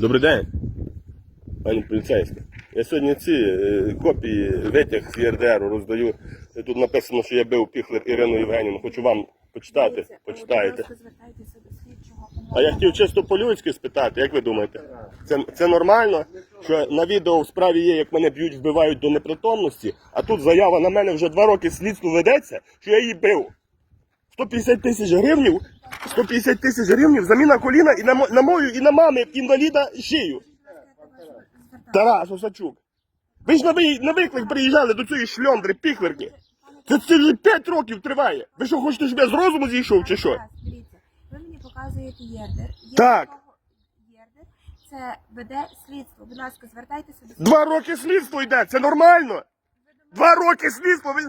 Добрий день, пані поліцейська. Я сьогодні ці е, копії витяг з ЄРДР роздаю. Тут написано, що я бив піхлер Ірину Євгенівну. Хочу вам почитати. Почитаєте. А я хотів чисто по-людськи спитати, як ви думаєте? Це, це нормально, що на відео в справі є, як мене б'ють, вбивають до непритомності, а тут заява на мене вже два роки слідство ведеться, що я її бив. 150 тисяч гривнів, 150 тисяч гривнів заміна коліна і на, на мою, і на мами інваліда шию. Тарас Осачук. Ви ж на, ви- на виклик приїжджали до цієї шльондри, піхверки. Це, це вже 5 років триває. Ви що, хочете, щоб я з розуму зійшов чи що? Дивіться, ви мені показуєте єрдер. Є Так. такого Єрдер, це веде слідство. Будь ласка, звертайтеся до Два роки слідство йде, це нормально. Два роки слідство. Ви...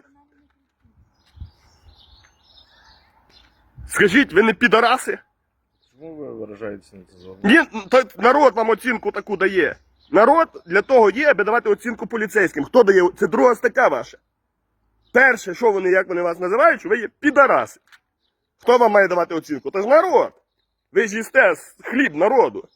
Скажіть, ви не підараси? Чому ви виражаєтеся на це зону? Ні, та народ вам оцінку таку дає. Народ для того є, аби давати оцінку поліцейським. Хто дає? Це друга стаття ваша. Перше, що вони, як вони вас називають, що ви є підараси. Хто вам має давати оцінку? Та ж народ. Ви ж їсте хліб народу.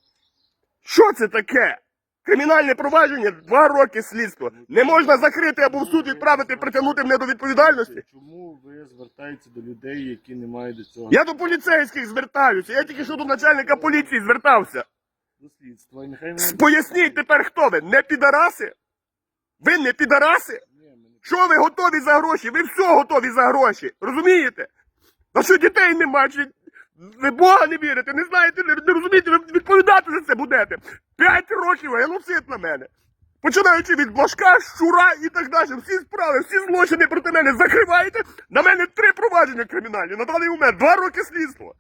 Що це таке? Кримінальне провадження, два роки слідства. Не можна закрити або в суд відправити, притягнути мене до відповідальності. Чому ви звертаєтеся до людей, які не мають до цього Я до поліцейських звертаюся. Я тільки що до начальника поліції звертався. дослідства? І нехай. Поясніть тепер, хто ви? Не підараси? Ви не підараси? Що ви готові за гроші? Ви все готові за гроші. Розумієте? А що дітей нема? Чи ви Бога не вірите? Не знаєте, не, розумієте, ви відповідати за це будете. П'ять років геноцид на мене. Починаючи від Блажка, щура і так далі. Всі справи, всі злочини проти мене закриваєте. На мене три провадження кримінальні. На даний момент два роки слідства.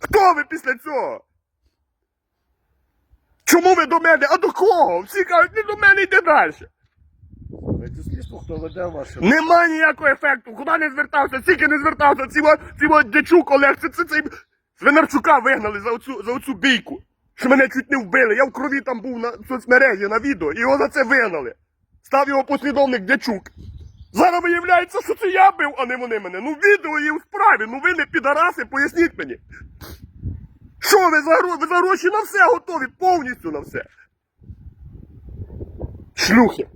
Хто ви після цього? Чому ви до мене? А до кого? Всі кажуть, не до мене йде далі. Хто веде ваше... Нема ніякого ефекту. Куди не звертався, тільки не звертався. Ці от дячук Олег, це, це, це Свинарчука вигнали за оцю, за оцю бійку. Що мене чуть не вбили. Я в крові там був на соцмережі на відео, і його за це вигнали. Став його послідовник дячук. Зараз виявляється, що це я бив, а не вони мене. Ну відео є у справі, ну ви не підараси, поясніть мені. Що ви за, ви за гроші на все готові, повністю на все. Шлюхи.